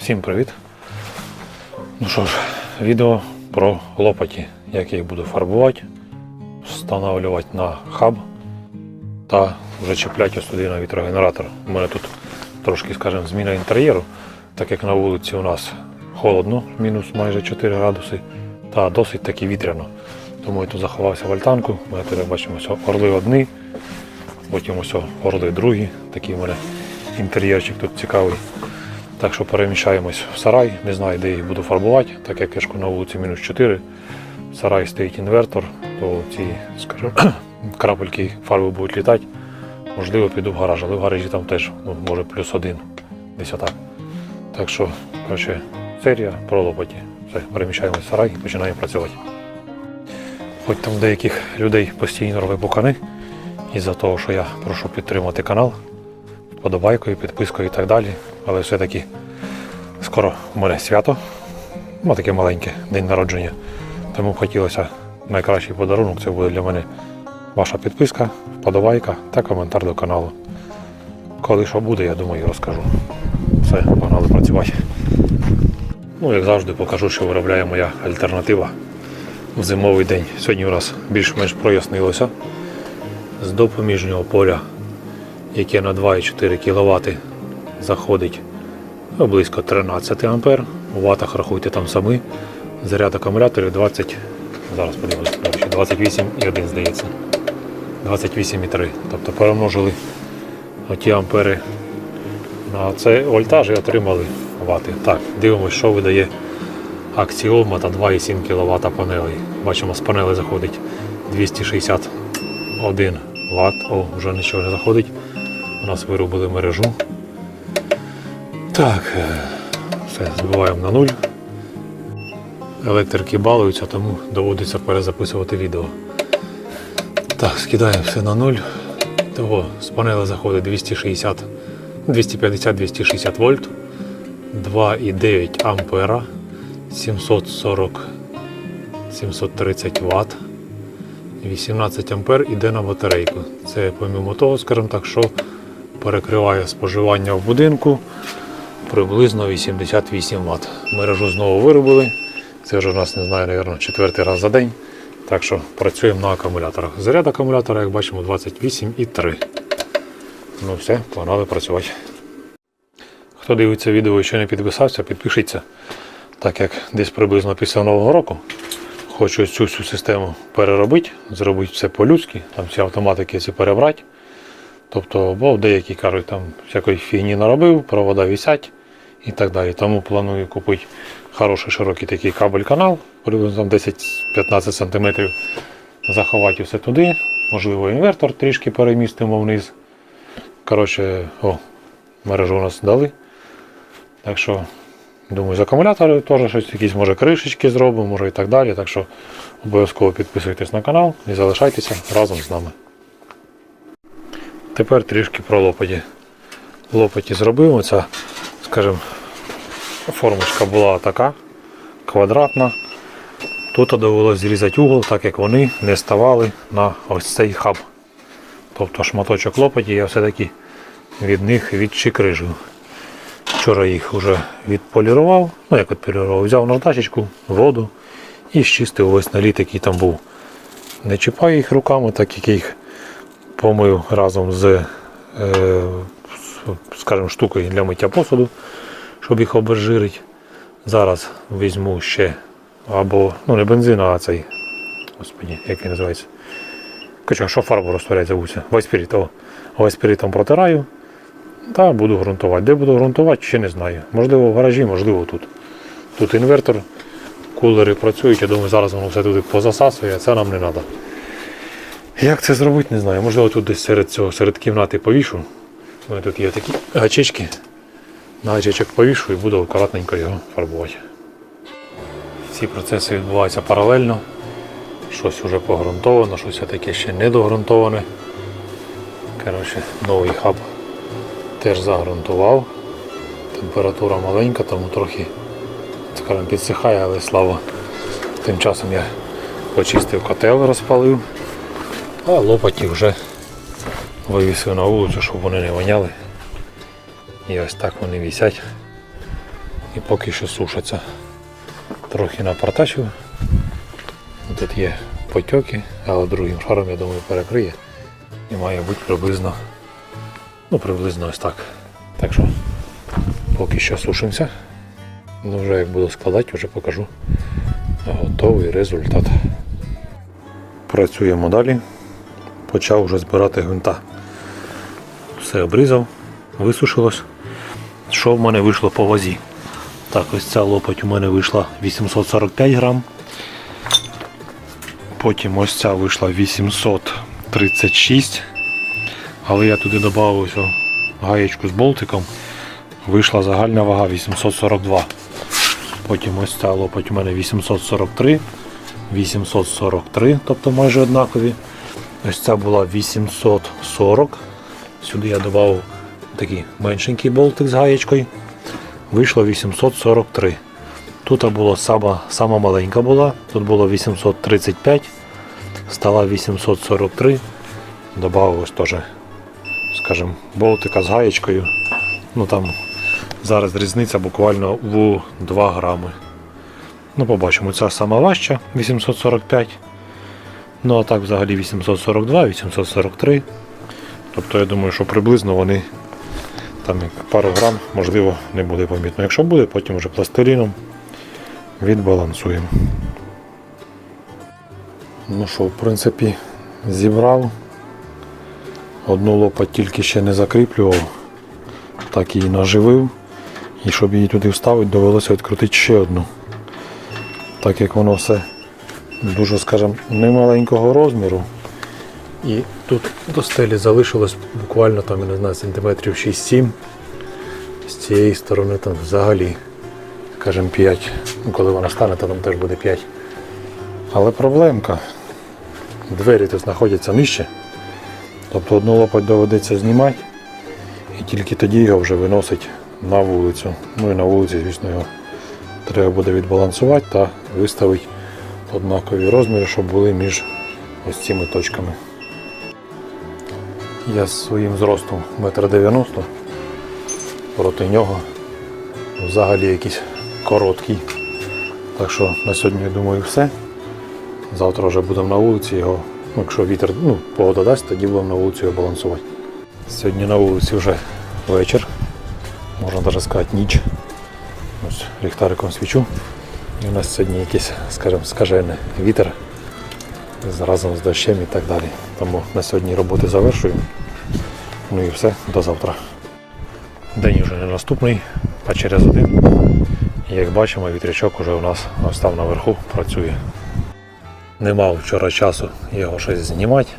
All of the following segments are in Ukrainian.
Всім привіт! Ну що ж, відео про лопаті, як я їх буду фарбувати, встановлювати на хаб та вже чіпляти ось туди на вітрогенератор. У мене тут трошки, скажімо, зміна інтер'єру, так як на вулиці у нас холодно, мінус майже 4 градуси, та досить таки вітряно. Тому я тут заховався в альтанку. Ми тут бачимо ось орли одні, потім ось орли другі. Такий у мене інтер'єрчик тут цікавий. Так що переміщаємось в сарай, не знаю, де їх буду фарбувати, так як кишку на вулиці мінус 4. В сараї стоїть інвертор, то ці, скажімо, крапельки фарби будуть літати. Можливо, піду в гараж, але в гаражі там теж ну, може плюс один, десь отак. Так що, коротше, серія про лопаті. Все, переміщаємось в сарай і починаємо працювати. Хоч там деяких людей постійно рве букани, із-за того, що я прошу підтримати канал подобайкою, підпискою і так далі. Але все-таки скоро у мене свято, ну таке маленьке, день народження. Тому хотілося найкращий подарунок це буде для мене ваша підписка, вподобайка та коментар до каналу. Коли що буде, я думаю, розкажу. Все, погнали працювати. Ну, як завжди, покажу, що виробляє моя альтернатива в зимовий день. Сьогодні у нас більш-менш прояснилося з допоміжнього поля яке на 2,4 кВт заходить ну, близько 13 А. У ватах рахуйте там самі. Заряд акумуляторів 20, зараз подивимось, 28,1 здається. 28,3. Тобто перемножили оті ампери на цей вольтаж і отримали вати. Так, дивимось, що видає аксіома та 2,7 кВт панелей. Бачимо, з панели заходить 261 Вт. О, вже нічого не заходить. У нас виробили мережу. Так, е, все, збиваємо на нуль. Електрики балуються, тому доводиться перезаписувати відео. Так, скидаємо все на нуль. Того з панели заходить 260, 250-260 вольт, 2,9 ампера, 740 730 Вт. 18 ампер іде на батарейку. Це помимо того, скажімо так, що перекриває споживання в будинку приблизно 88 Вт. Мережу знову виробили. Це вже у нас, не знаю, мабуть, четвертий раз за день. Так що працюємо на акумуляторах. Заряд акумулятора, як бачимо, 28,3. Ну все, погнали працювати. Хто дивиться відео і ще не підписався, підпишіться. Так як десь приблизно після Нового року хочу цю всю систему переробити, зробити все по-людськи, там всі автоматики ці перебрати. Тобто, бо деякі кажуть, там всякої фігні наробив, провода висять і так далі. Тому планую купити хороший широкий такий кабель-канал, приблизно 10-15 см. Заховати все туди. Можливо, інвертор трішки перемістимо вниз. Коротше, о, мережу у нас дали. Так що, думаю, з акумулятори теж щось якісь може кришечки зробимо, може і так далі. Так що обов'язково підписуйтесь на канал і залишайтеся разом з нами. Тепер трішки про лопаті. Лопаті зробив. Оця, скажімо, формочка була така, квадратна. Тут довелося зрізати угол, так як вони не ставали на ось цей хаб. Тобто шматочок лопаті я все-таки від них відчикрижив. Вчора їх вже відполірував, ну як відполірував, взяв наждачечку, воду і щистив ось наліт, який там був. Не чіпаю їх руками, так як їх помив разом з, е, скажімо, штукою для миття посуду, щоб їх обезжирити. Зараз візьму ще або, ну не бензин, а цей, господі, як він називається. Короче, що фарбу розтворяє забувся. Вайспіріт. О, вайспірітом протираю та буду ґрунтувати. Де буду ґрунтувати, ще не знаю. Можливо, в гаражі, можливо тут. Тут інвертор, кулери працюють, я думаю, зараз воно все туди позасасує, а це нам не треба. Як це зробити, не знаю. Можливо, тут десь серед цього, серед кімнати повішу. У мене тут є такі гачечки. На гачечок повішу і буду акуратненько його фарбувати. Ці процеси відбуваються паралельно. Щось вже погрунтовано, щось таке ще не догрунтоване. Коротше, новий хаб теж загрунтував. Температура маленька, тому трохи скажімо, підсихає, але слава. Тим часом я почистив котел, розпалив, а лопаті вже вивісив на вулицю, щоб вони не воняли. І ось так вони висять. і поки що сушаться. Трохи напортачив. Тут є потьоки, але другим шаром, я думаю, перекриє. І має бути приблизно, ну приблизно ось так. Так що поки що сушимося. Ну вже як буду складати, вже покажу готовий результат. Працюємо далі. Почав вже збирати гвинта. Все обрізав, висушилось. Що в мене вийшло по вазі? Так, ось ця лопать у мене вийшла 845 грам. Потім ось ця вийшла 836. Але я туди додав гаєчку з болтиком. Вийшла загальна вага 842. Потім ось ця лопать у мене 843, 843, тобто майже однакові. Ось ця була 840. Сюди я додав такий меншенький болтик з гаєчкою. Вийшло 843. Тут була сама, сама маленька була, тут було 835, стала 843. Добавив ось теж, скажімо, болтика з гаєчкою. Ну там зараз різниця буквально в 2 грами. Ну, побачимо, ця сама важча 845. Ну а так взагалі 842, 843. Тобто я думаю, що приблизно вони там пару грам, можливо, не буде помітно. Якщо буде, потім вже пластиліном відбалансуємо. Ну що, в принципі, зібрав. Одну лопать тільки ще не закріплював, так її наживив. І щоб її туди вставити, довелося відкрутити ще одну. Так як воно все дуже, скажімо, немаленького розміру. І тут до стелі залишилось буквально там, я не знаю, сантиметрів 6-7. З цієї сторони там взагалі, скажімо, 5. Ну, коли вона стане, то там теж буде 5. Але проблемка. Двері тут знаходяться нижче. Тобто одну лопать доведеться знімати і тільки тоді його вже виносить на вулицю. Ну і на вулиці, звісно, його треба буде відбалансувати та виставити однакові розміри, щоб були між ось цими точками. Я з своїм зростом 1,90 м проти нього взагалі якийсь короткий. Так що на сьогодні, я думаю, все. Завтра вже будемо на вулиці його, ну, якщо вітер, ну, погода дасть, тоді будемо на вулиці його балансувати. Сьогодні на вулиці вже вечір, можна навіть сказати ніч. Ось ліхтариком свічу. І у нас сьогодні якийсь, скажімо, скажений вітер разом з дощем і так далі. Тому на сьогодні роботи завершую. Ну і все, до завтра. День вже не наступний, а через один. Як бачимо, вітрячок уже у нас ось там наверху працює. Не мав вчора часу його щось знімати,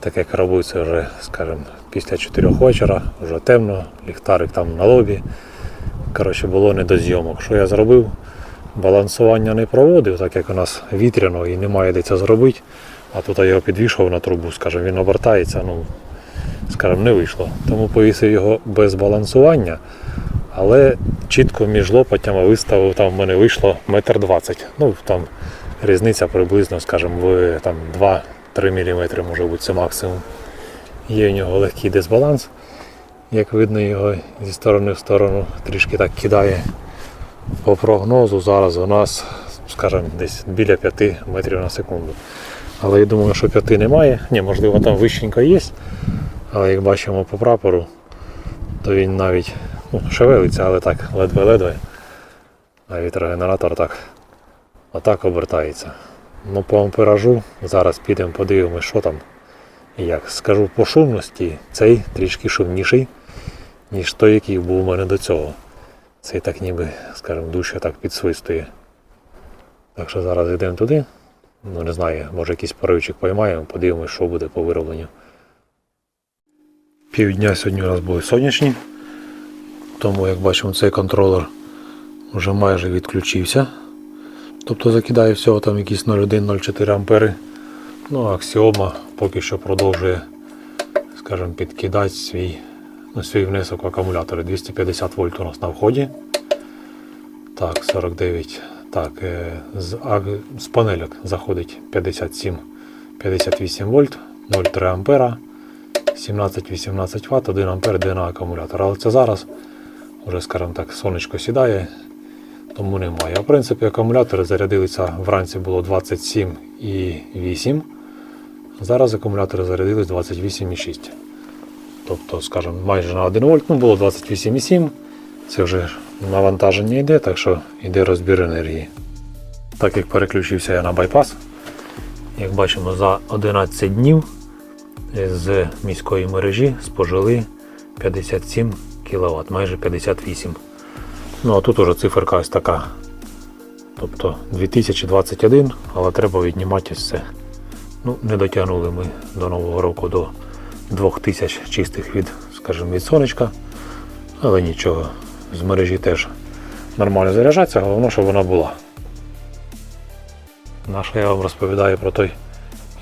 так як робив це вже, скажімо, після 4 вечора, вже темно, ліхтарик там на лобі. Коротше, було не до зйомок. Що я зробив? Балансування не проводив, так як у нас вітряно і немає де це зробити. А тут я його підвішував на трубу, скажімо, він обертається, ну, скажімо, не вийшло. Тому повісив його без балансування, але чітко між лопатями виставив, там в мене вийшло метр двадцять. Ну, там різниця приблизно, скажімо, в там, 2-3 мм може бути це максимум. Є в нього легкий дисбаланс. Як видно, його зі сторони в сторону трішки так кидає. По прогнозу зараз у нас, скажімо, десь біля 5 метрів на секунду. Але я думаю, що 5 немає. Ні, можливо, там вищенько є. Але як бачимо по прапору, то він навіть ну, шевелиться, але так, ледве-ледве. А вітрогенератор так отак обертається. Ну, по амперажу зараз підемо подивимось, що там і як. Скажу по шумності, цей трішки шумніший, ніж той, який був у мене до цього. Цей так ніби, скажімо, дужче так підсвистує. Так що зараз йдемо туди. Ну не знаю, може якийсь поривчик поймаємо, подивимось, що буде по виробленню. Півдня сьогодні у нас були сонячні, тому як бачимо цей контролер вже майже відключився. Тобто закидає всього там якісь 0,1-0,4 ампери. Ну а аксіома поки що продовжує, скажімо, підкидати свій, свій внесок акумулятори. 250 вольт у нас на вході. Так, 49. Так, е, з, а, з панельок заходить 57-58 вольт, 0,3 ампера, 17-18 Вт, 1 ампер йде на акумулятор. Але це зараз вже, скажімо так, сонечко сідає тому немає. А в принципі акумулятори зарядилися вранці було 27,8. Зараз акумулятори зарядились 28,6. Тобто, скажімо, майже на 1 вольт, ну було 28,7. Це вже навантаження йде, так що йде розбір енергії. Так як переключився я на байпас, як бачимо, за 11 днів з міської мережі спожили 57 кВт, майже 58. Ну а тут уже циферка ось така. Тобто 2021, але треба віднімати це. Ну, не дотягнули ми до Нового року до 2000 чистих від, скажімо, від сонечка. Але нічого, з мережі теж нормально заряджається, головне, щоб вона була. Наше я вам розповідаю про той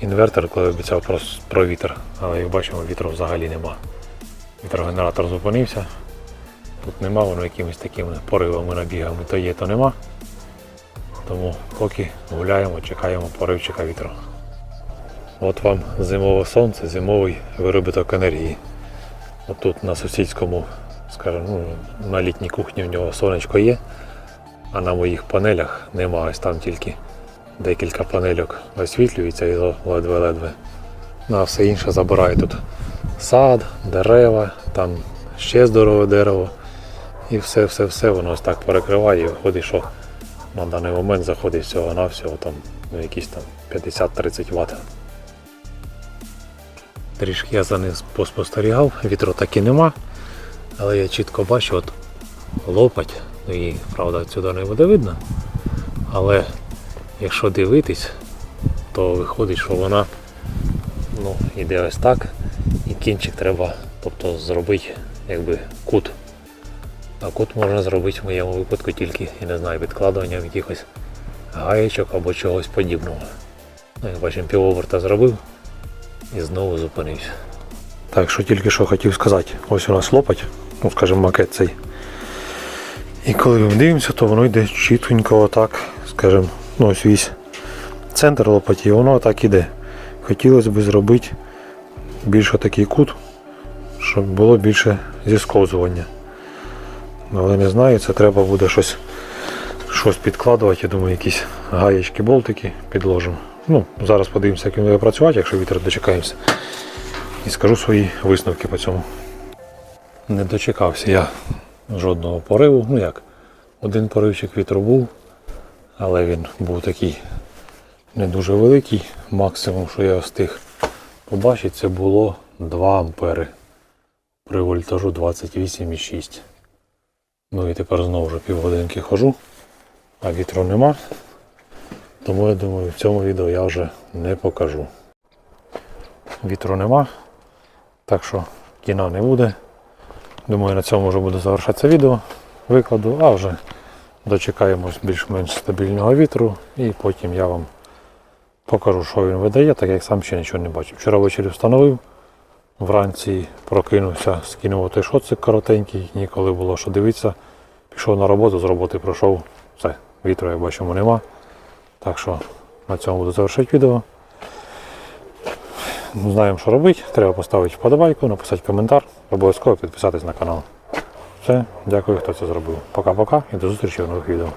інвертор, коли обіцяв про, про вітер, але як бачимо, вітру взагалі нема. Вітрогенератор зупинився. Тут нема, воно якимись такими поривами набігами то є, то нема. Тому поки гуляємо, чекаємо поривчика вітру. От вам зимове сонце, зимовий виробіток енергії. От тут на сусідському, скажімо, ну, на літній кухні в нього сонечко є, а на моїх панелях нема, ось там тільки декілька панельок освітлюється і ледве-ледве. Ну, а все інше забирає тут сад, дерева, там ще здорове дерево. І все, все, все воно ось так перекриває і виходить, що на даний момент заходить всього на всього там ну, якісь там 50-30 Вт. Трішки я за ним поспостерігав, вітру так і нема, але я чітко бачу, от лопать, ну її, правда, сюди не буде видно. Але якщо дивитись, то виходить, що вона ну, іде ось так, і кінчик треба тобто, зробити якби кут. А кут можна зробити в моєму випадку тільки, я не знаю, відкладуванням якихось гаєчок або чогось подібного. Ну, як бачимо, півоберта зробив і знову зупинився. Так, що тільки що хотів сказати. Ось у нас лопать, ну скажімо, макет цей. І коли ми дивимося, то воно йде чітенько отак, скажімо, ну ось весь центр лопаті, і воно так іде. Хотілося б зробити більше такий кут, щоб було більше зісковзування. Але не знаю, це треба буде щось, щось підкладувати. Я думаю, якісь гаєчки, болтики підложимо. Ну, зараз подивимося, як він буде працювати, якщо вітер дочекаємося. І скажу свої висновки по цьому. Не дочекався я жодного пориву. Ну як, один поривчик вітру був, але він був такий не дуже великий. Максимум, що я встиг побачити, це було 2 ампери при вольтажу 28,6. Ну і тепер знову вже півгодинки хожу, а вітру нема. Тому я думаю, в цьому відео я вже не покажу. Вітру нема, так що кіна не буде. Думаю, на цьому вже буде завершатися відео. Викладу, а вже дочекаємось більш-менш стабільного вітру і потім я вам покажу, що він видає, так як сам ще нічого не бачив. Вчора ввечері встановив, вранці прокинувся, скинув той шоцик коротенький, ніколи було що дивитися. Пішов на роботу, з роботи пройшов. Все, вітру, як бачимо, нема. Так що на цьому буду завершити відео. Знаємо, що робити. Треба поставити вподобайку, написати коментар, обов'язково підписатись на канал. Все, дякую, хто це зробив. Пока-пока і до зустрічі в нових відео.